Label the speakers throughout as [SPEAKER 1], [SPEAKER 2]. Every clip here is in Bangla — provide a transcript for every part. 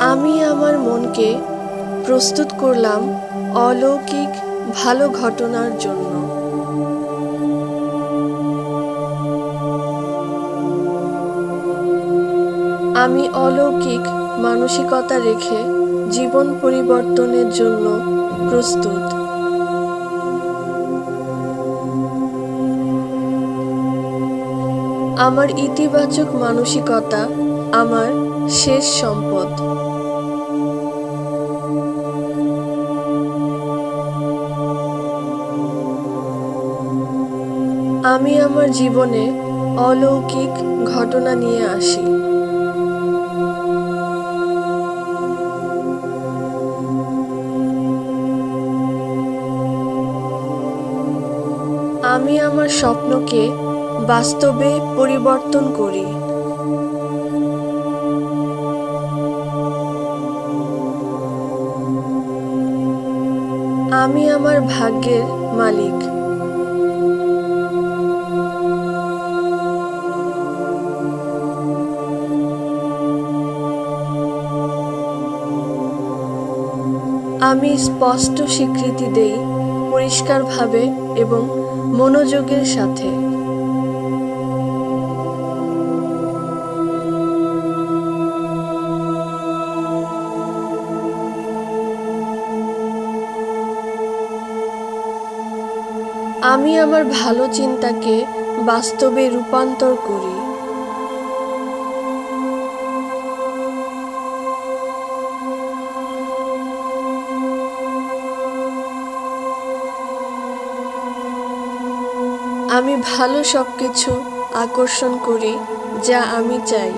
[SPEAKER 1] আমি আমার মনকে প্রস্তুত করলাম অলৌকিক ভালো ঘটনার জন্য। আমি অলৌকিক মানসিকতা রেখে জীবন পরিবর্তনের জন্য প্রস্তুত। আমার ইতিবাচক মানসিকতা আমার শেষ সম্পদ। আমি আমার জীবনে অলৌকিক ঘটনা নিয়ে আসি। আমি আমার স্বপ্নকে বাস্তবে পরিবর্তন করি। আমি আমার ভাগ্যের মালিক। আমি স্পষ্ট স্বীকৃতি দেই পরিষ্কারভাবে এবং মনোযোগের সাথে। আমি আমার ভালো চিন্তাকে বাস্তবে রূপান্তর করি। আমি ভালো সব কিছু আকর্ষণ করি, যা আমি চাই।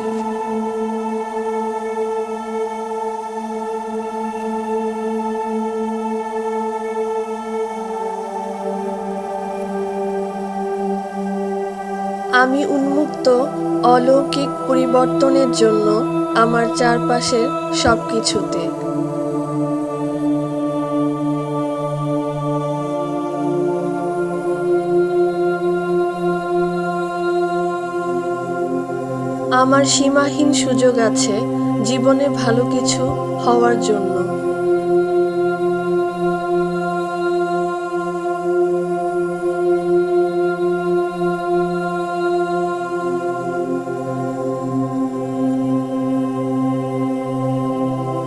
[SPEAKER 1] আমি উন্মুক্ত, অলৌকিক পরিবর্তনের জন্য আমার চারপাশের সব কিছুতে আমার সীমাহীন সুযোগ আছে জীবনে ভালো কিছু হওয়ার জন্য।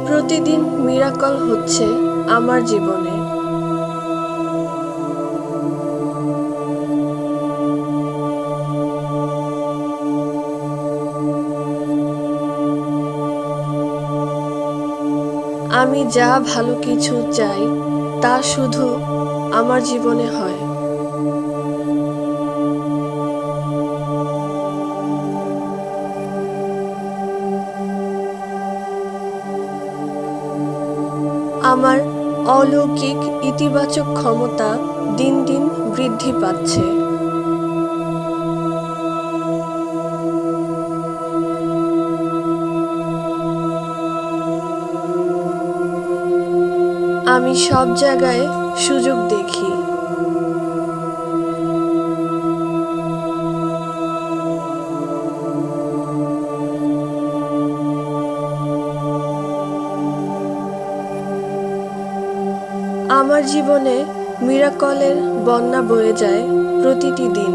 [SPEAKER 1] প্রতিদিন মিরাকল হচ্ছে আমার জীবনে। আমি যা ভালো কিছু চাই, তা শুধু আমার জীবনে হয়। আমার অলৌকিক ইতিবাচক ক্ষমতা দিন দিন বৃদ্ধি পাচ্ছে। আমি সব জায়গায় সুযোগ দেখি। আমার জীবনে মিরাকলের বন্যা বয়ে যায় প্রতিটি দিন।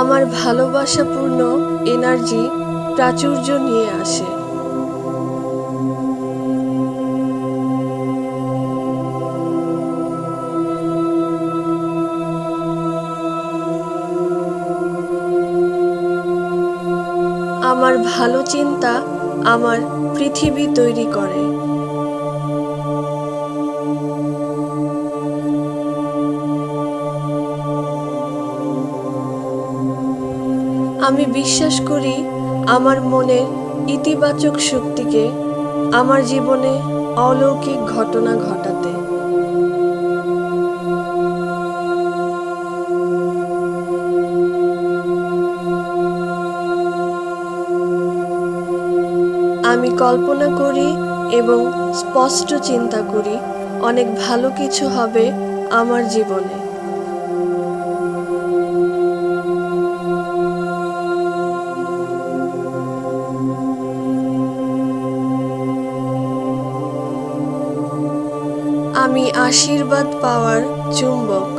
[SPEAKER 1] আমার ভালোবাসাপূর্ণ এনার্জি প্রাচুর্য নিয়ে আসে। আমার ভালো চিন্তা আমার পৃথিবী তৈরি করে। আমি বিশ্বাস করি আমার মনের ইতিবাচক শক্তিকে আমার জীবনে অলৌকিক ঘটনা ঘটাতে। আমি কল্পনা করি এবং স্পষ্ট চিন্তা করি, অনেক ভালো কিছু হবে আমার জীবনে। আমি আশীর্বাদ পাওয়ার চুম্বক।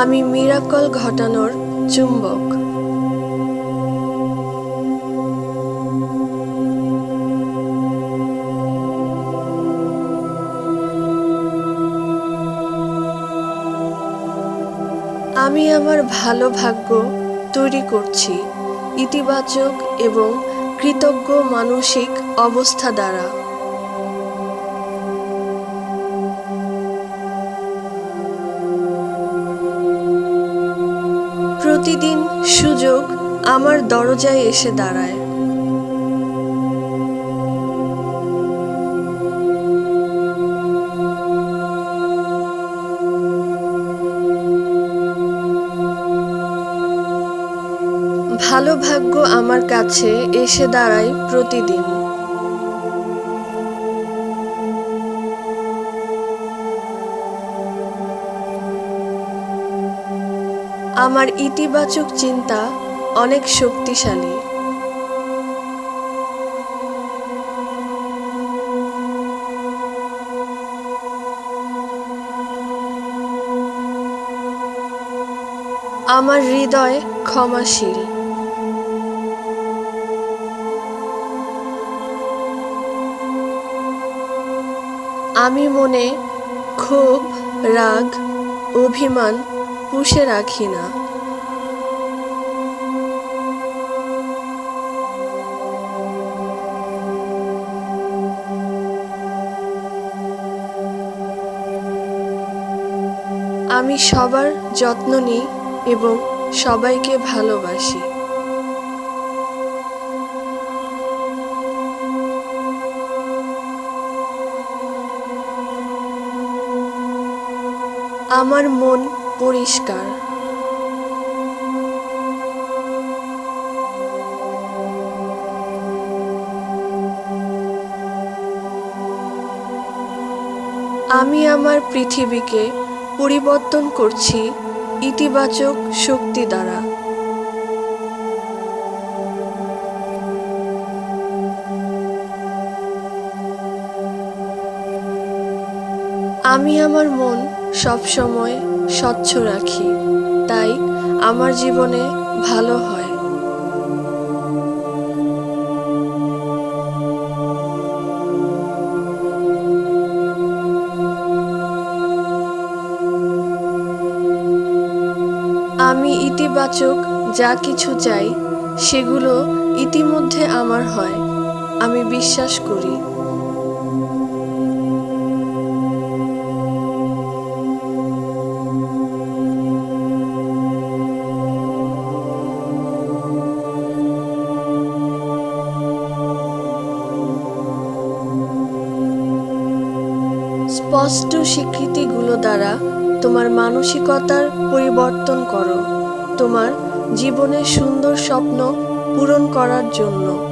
[SPEAKER 1] আমি মিরাকল ঘটানোর চুম্বক। আমি আমার ভালো ভাগ্য তৈরি করছি ইতিবাচক এবং কৃতজ্ঞ মানসিক অবস্থা দ্বারা। প্রতিদিন সুযোগ আমার দরজায় এসে দাঁড়ায়। ভালো ভাগ্য আমার কাছে এসে দাঁড়ায় প্রতিদিন। আমার ইতিবাচক চিন্তা অনেক শক্তিশালী। আমার হৃদয় ক্ষমাশীল। আমি মনে ক্ষোভ, রাগ, অভিমান পুষে রাখি না। আমি সবার যত্ন নিই এবং সবাইকে ভালোবাসি। আমার মন পরিষ্কার। আমি আমার পৃথিবীকে পরিবর্তন করছি ইতিবাচক শক্তি দ্বারা। আমি আমার মন সবসময় স্বচ্ছ রাখি। তাই আমার জীবনে ভালো হয়। আমি ইতিবাচক যা কিছু চাই, সেগুলো ইতিমধ্যে আমার হয়। আমি বিশ্বাস করি। স্পষ্ট স্বীকৃতিগুলো দ্বারা তোমার মানসিকতার পরিবর্তন করো। তোমার জীবনের সুন্দর স্বপ্ন পূরণ করার জন্য।